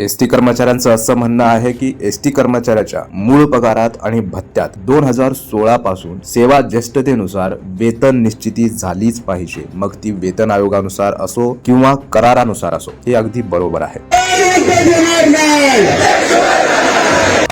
S T कर्मचाऱ्यांचं असं म्हणणं आहे की एस टी कर्मचाऱ्याच्या मूळ पगारात आणि भत्त्यात दोन हजार सोळा पासून सेवा ज्येष्ठतेनुसार वेतन निश्चिती झालीच पाहिजे. मग ती वेतन आयोगानुसार असो किंवा करारानुसार असो हे अगदी बरोबर आहे.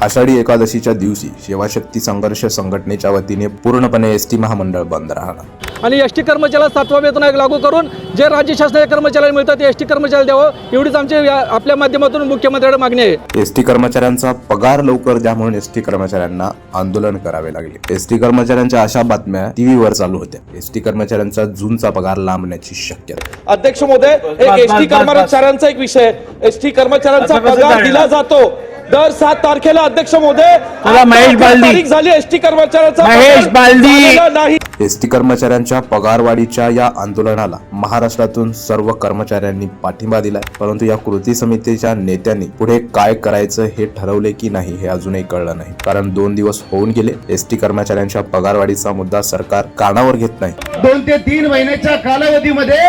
आषाढी एकादशीच्या दिवशी सेवाशक्ती संघर्ष संघटनेच्या वतीने पूर्णपणे एस टी महामंडळ बंद राहणार. आणि एस टी कर्मचाऱ्याला सातवा वेतन आयोग लागू करून जे राज्य शासनाच्या कर्मचाऱ्याला मिळतात ते एस टी कर्मचाऱ्याला द्यावं एवढीच आमची आपल्या माध्यमातून मुख्यमंत्र्यांकडे मागणी आहे. एस टी कर्मचाऱ्यांचा पगार लवकर द्या म्हणून एस टी कर्मचाऱ्यांना आंदोलन करावे लागले. एस टी कर्मचाऱ्यांच्या अशा बातम्या टीव्हीवर चालू होत्या. एस टी कर्मचाऱ्यांचा जूनचा पगार लांबण्याची शक्यता. अध्यक्ष महोदय एक एसटी कर्मचाऱ्यांचा एक विषय एसटी कर्मचाऱ्यांचा पगार दिला जातो. दर सात तारखेला अध्यक्ष महोदय मला महेश बालदी. झाली एसटी कर्मचाऱ्यांचा महेश बालदी. नाही. एस टी कर्मचाऱ्यांच्या पगारवाढीच्या या आंदोलनाला महाराष्ट्रातून सर्व कर्मचाऱ्यांनी पाठिंबा दिलाय. परंतु या कृती समितीच्या नेत्यांनी पुढे काय करायचं हे ठरवले की नाही हे अजूनही कळलं नाही. कारण दोन दिवस होऊन गेले एस टी कर्मचाऱ्यांच्या पगारवाढीचा मुद्दा सरकार कानावर घेत नाही. दोन ते तीन महिन्याच्या कालावधीमध्ये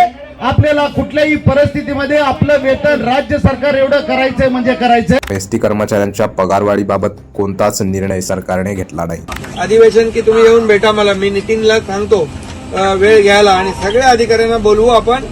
आपल्याला कुठल्याही परिस्थितीमध्ये आपलं वेतन राज्य सरकार एवढं करायचंय म्हणजे करायचंय. एस टी कर्मचाऱ्यांच्या पगारवाढीबाबत कोणताच निर्णय सरकारने घेतला नाही. अधिवेशन की तुम्ही येऊन भेटा मला मी नितीनला सांगतो वेळ घ्यायला आणि सगळ्या अधिकाऱ्यांना बोलवू आपण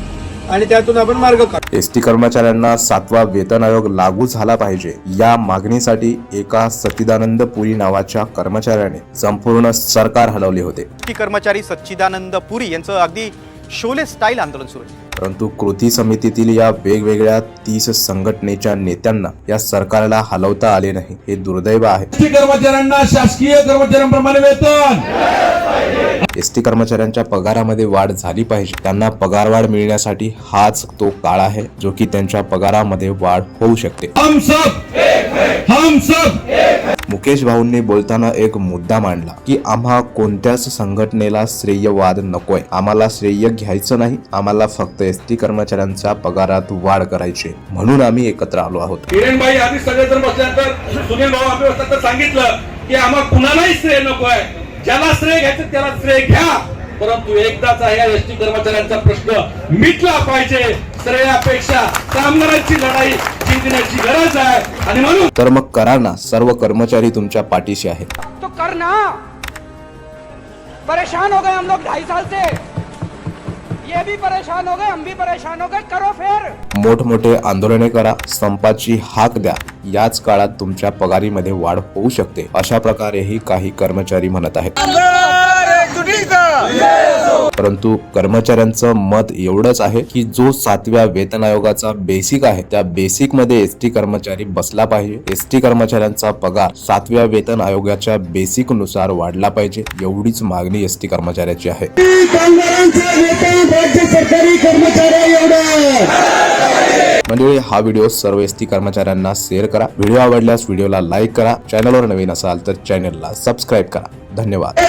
आणि त्यातून आपण मार्ग काढू. एस टी कर्मचाऱ्यांना सातवा वेतन आयोग लागू झाला पाहिजे. या मागणीसाठी एका सतिदानंद पुरी नावाच्या कर्मचाऱ्याने संपूर्ण सरकार हलवले होते. टी कर्मचारी सच्चिदानंद पुरी यांचं अगदी शोले स्टाईल आंदोलन सुरू परंतु कृती समितीतील या वेगवेगळ्या तीस संघटनेच्या नेत्यांना या सरकारला हलवता आले नाही हे दुर्दैव आहे. एसटी कर्मचाऱ्यांना शासकीय कर्मचाऱ्यांप्रमाणे वेतन. एस टी कर्मचाऱ्यांच्या पगारामध्ये वाढ झाली पाहिजे. त्यांना पगारवाढ मिळण्यासाठी हाच तो काळ आहे जो की त्यांच्या पगारामध्ये वाढ होऊ शकते. हम सब. हम सब. मुकेश भाऊंनी बोलताना एक मुद्दा मांडला की आम्हा कोणत्याच संघटनेला श्रेयवाद नकोय. आम्हाला श्रेय घ्यायचं नाही. आम्हाला फक्त एस टी कर्मचाऱ्यांच्या पगारात वाढ करायची म्हणून आम्ही एकत्र आलो आहोत. किरणबाई आधी सगळेजण बसल्यानंतर सुनील भाऊ आम्ही बसल्यानंतर सांगितलं की आम्हाला कुणालाही श्रेय नकोय. ज्याला श्रेय घ्यायचं त्याला श्रेय घ्या. परंतु एकदाचा या एसटी कर्मचाऱ्यांचा प्रश्न मिटला पाहिजे. श्रेयापेक्षा कामगारांची लढाई जिंकण्याची गरज आहे. आणि म्हणून तर मग करा ना सर्व कर्मचारी तुमच्या पाठीशी आहेत. तो करना परेशान हो गए हम लोग ढाई साल से. ये भी परेशान हो गए हम भी परेशान हो गए. करो फिर. मोठमोठे आंदोलने करा संपाची हाक द्या. याच काळात तुमच्या पगारीमध्ये वाढ होऊ शकते. अशा प्रकारेही काही कर्मचारी म्हणत आहेत. परंतु कर्मचाऱ्यांचं मत एवढंच आहे की जो सातव्या वेतन आयोगाचा बेसिक आहे त्या बेसिकमध्ये एस टी कर्मचारी बसला पाहिजे. एस टी कर्मचाऱ्यांचा पगार सातव्या वेतन आयोगाच्या बेसिकनुसार वाढला पाहिजे एवढीच मागणी एस टी कर्मचाऱ्याची आहे. मंडळी हा व्हिडिओ सर्व एस टी कर्मचाऱ्यांना शेअर करा. व्हिडिओ आवडल्यास व्हिडिओला लाईक करा. चॅनलवर नवीन असाल तर चॅनलला सबस्क्राईब करा. धन्यवाद.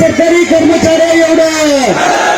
सरकारी एवढा